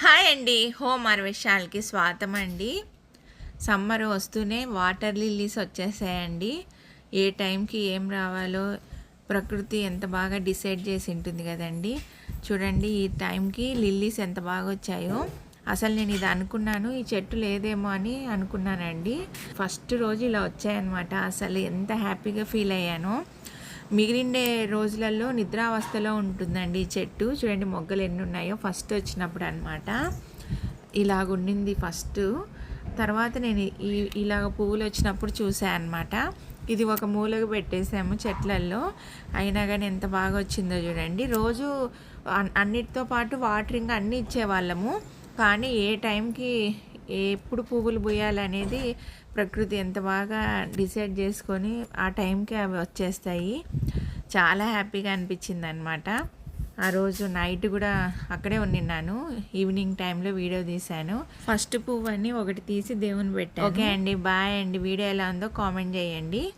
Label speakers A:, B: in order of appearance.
A: Hi అండి. Home అర్వేషాలకి స్వాగతం అండి సమ్మర్ వస్తూనే వాటర్ లిల్లీస్ వచ్చేసాయండి. ఏ టైంకి ఏం రావాలో ప్రకృతి ఎంత బాగా డిసైడ్ చేసి ఉంటుంది కదండి. చూడండి ఈ టైంకి లిల్లీస్ ఎంత బాగా వచ్చాయో. అసలు నేను ఇది అనుకున్నాను ఈ చెట్టు లేదేమో అని అనుకున్నానండి. ఫస్ట్ రోజు ఇలా వచ్చాయన్నమాట. అసలు ఎంత హ్యాపీగా ఫీల్ అయ్యానో. మిగిలిండే రోజులలో నిద్రావస్థలో ఉంటుందండి ఈ చెట్టు. చూడండి మొగ్గలు ఎన్ని ఉన్నాయో. ఫస్ట్ వచ్చినప్పుడు అనమాట ఇలాగుండింది ఫస్ట్. తర్వాత నేను ఈ ఇలాగ పువ్వులు వచ్చినప్పుడు చూసాను అనమాట ఇది ఒక మూలకు పెట్టేసాము చెట్లల్లో. అయినా కానీ ఎంత బాగా వచ్చిందో చూడండి. రోజు అన్- అన్నిటితో పాటు వాటరింగ్ అన్నీ ఇచ్చేవాళ్ళము. కానీ ఏ టైంకి ఎప్పుడు పువ్వులు పూయాలనేది ప్రకృతి ఎంత బాగా డిసైడ్ చేసుకొని ఆ టైంకి అవి వచ్చేస్తాయి. చాలా హ్యాపీగా అనిపించింది అనమాట ఆ రోజు నైట్ కూడా అక్కడే ఉండిన్నాను. ఈవినింగ్ టైంలో వీడియో తీశాను. ఫస్ట్ పువ్వు అని ఒకటి తీసి దేవుని పెట్టాను. ఓకే అండి. బాయ్ అండి. వీడియో ఎలా ఉందో కామెంట్ చేయండి.